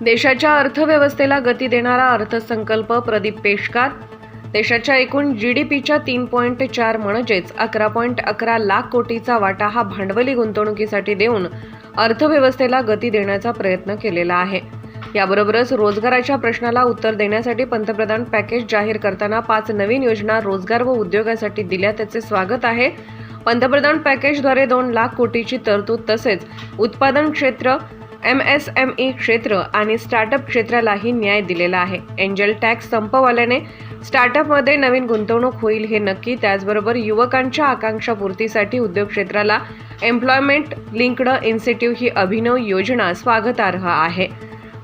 देशाच्या अर्थव्यवस्थेला गती देणारा अर्थसंकल्प प्रदीप पेशकार. देशाच्या एकूण जी डी पीच्या तीन पॉईंट चार म्हणजेच अकरा पॉईंट अकरा लाख कोटीचा वाटा हा भांडवली गुंतवणुकीसाठी देऊन अर्थव्यवस्थेला गती देण्याचा प्रयत्न केलेला आहे. याबरोबरच रोजगाराच्या प्रश्नाला उत्तर देण्यासाठी पंतप्रधान पॅकेज जाहीर करताना पाच नवीन योजना रोजगार व उद्योगासाठी दिल्या त्याचे स्वागत आहे. पंतप्रधान पॅकेजद्वारे दोन लाख कोटीची तरतूद तसेच उत्पादन क्षेत्र एम एस एम ई क्षेत्र आणि स्टार्टअप क्षेत्रालाही न्याय दिलेला आहे. एंजल टॅक्स संपवाल्याने स्टार्टअपमध्ये नवीन गुंतवणूक होईल हे नक्की त्याचबरोबर युवकांच्या आकांक्षा पूर्तीसाठी उद्योग क्षेत्राला एम्प्लॉयमेंट लिंक्ड इन्स्टिट्यूट ही अभिनव योजना स्वागतार्ह आहे.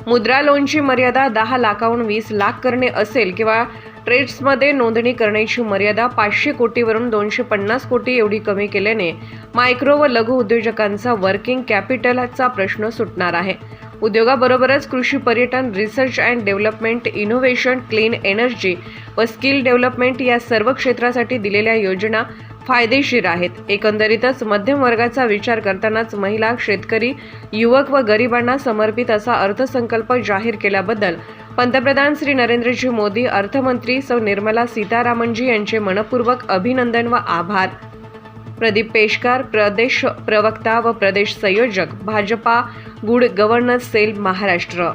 मुद्रा लोनची मर्यादा दहा लाखाहून वीस लाख करणे असेल किंवा ट्रेड्समध्ये नोंदणी करण्याची मर्यादा पाचशे कोटीवरून दोनशे पन्नास कोटी एवढी कमी केल्याने मायक्रो व लघु उद्योजकांचा वर्किंग कॅपिटलचा प्रश्न सुटणार आहे. उद्योगाबरोबरच कृषी पर्यटन research and development innovation clean energy व स्किल डेव्हलपमेंट या सर्व क्षेत्रासाठी दिलेल्या योजना फायदेशीर आहेत. एकंदरीतच मध्यम वर्गाचा विचार करतानाच महिला शेतकरी युवक व गरिबांना समर्पित असा अर्थसंकल्प जाहीर केल्याबद्दल पंतप्रधान श्री नरेंद्रजी मोदी अर्थमंत्री सौ निर्मला सीतारामनजी यांचे मनपूर्वक अभिनंदन व आभार. प्रदीप पेशकार प्रदेश प्रवक्ता व प्रदेश संयोजक Bhajpa good governance cell Maharashtra.